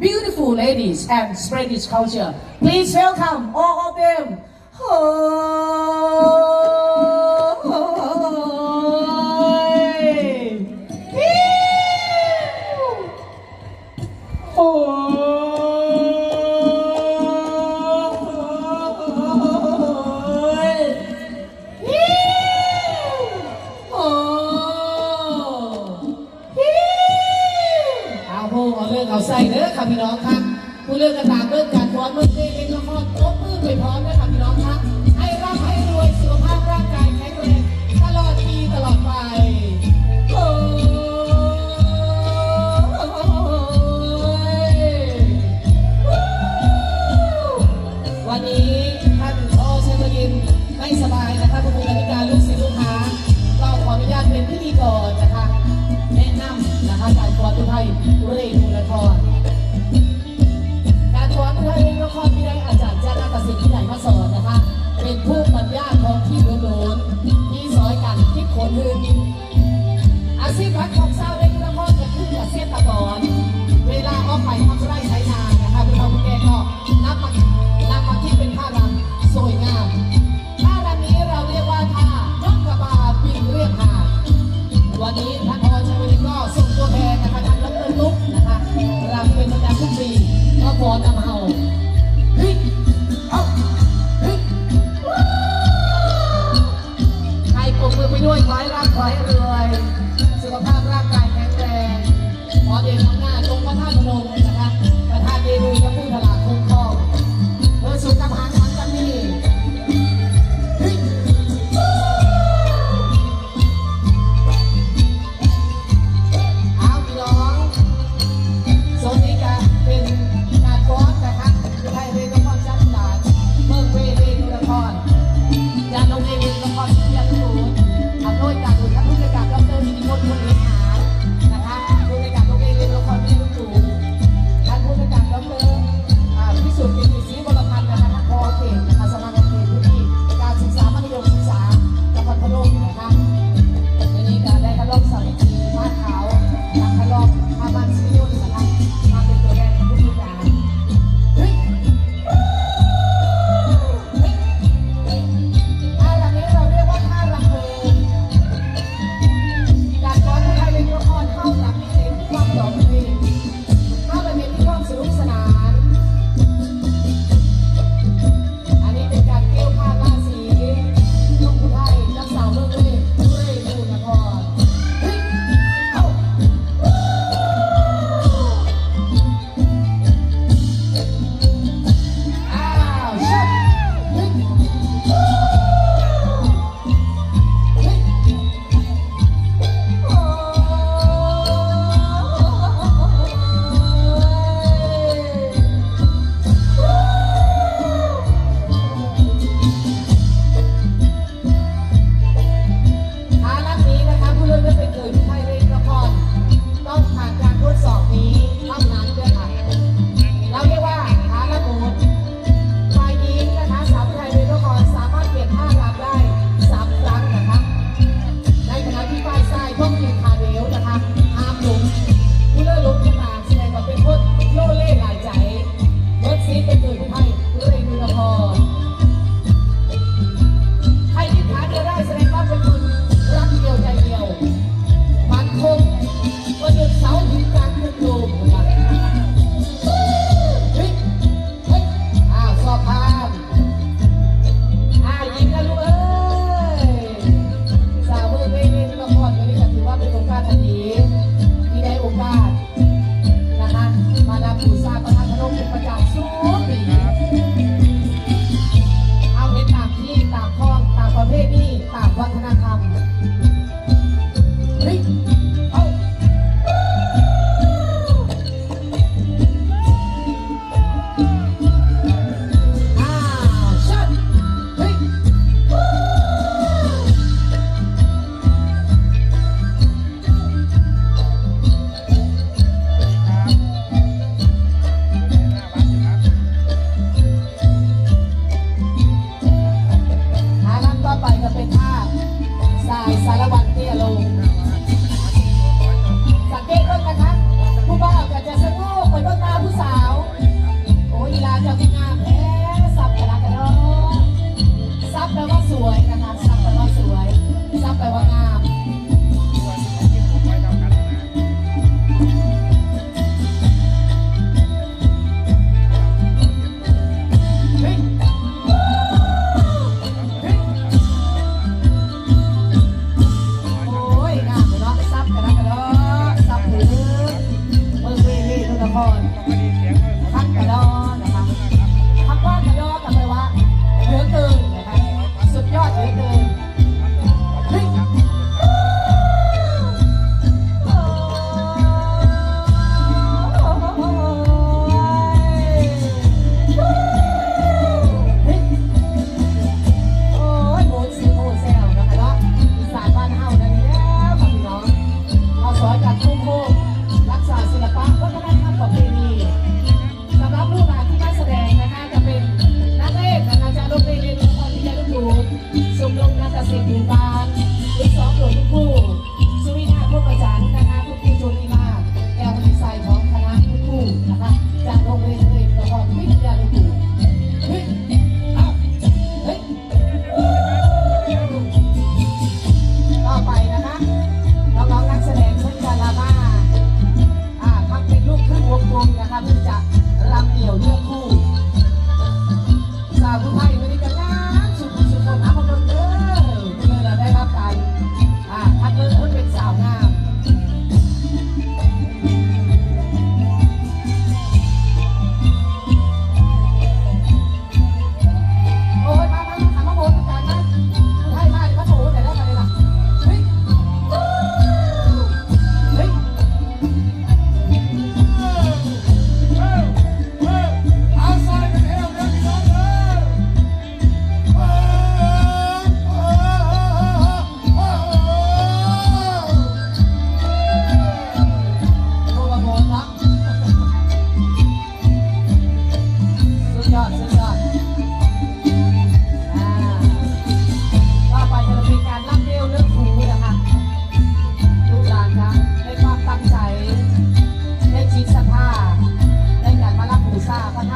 beautiful ladies and spread Spanish culture. Please welcome all of them. Hoy! เอาเรื่องเอาใส่เด้อค่ะพี่น้องครับผู้เลือกกระตามเรื่องการฟ้อนเมื่อเต้นเล่นละครตบมือไปพร้อมด้วยค่ะพี่น้องครับให้ร่ำให้รวยสุขภาพร่างกายแข็งแรงตลอดปีตลอดไปโอ้วันนี้ท่านพ่อเชฟยินไม่สบายนะคะคุณครูกนิการลูกศิษย์ลูกหาก็ขออนุญาตเป็นพิธีกรนะคะแนะนำนะคะการฟ้อนทุไทยเรนูละครการ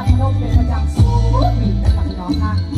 พนมเป็นประจำสุกปีนะครับน้องค่ะ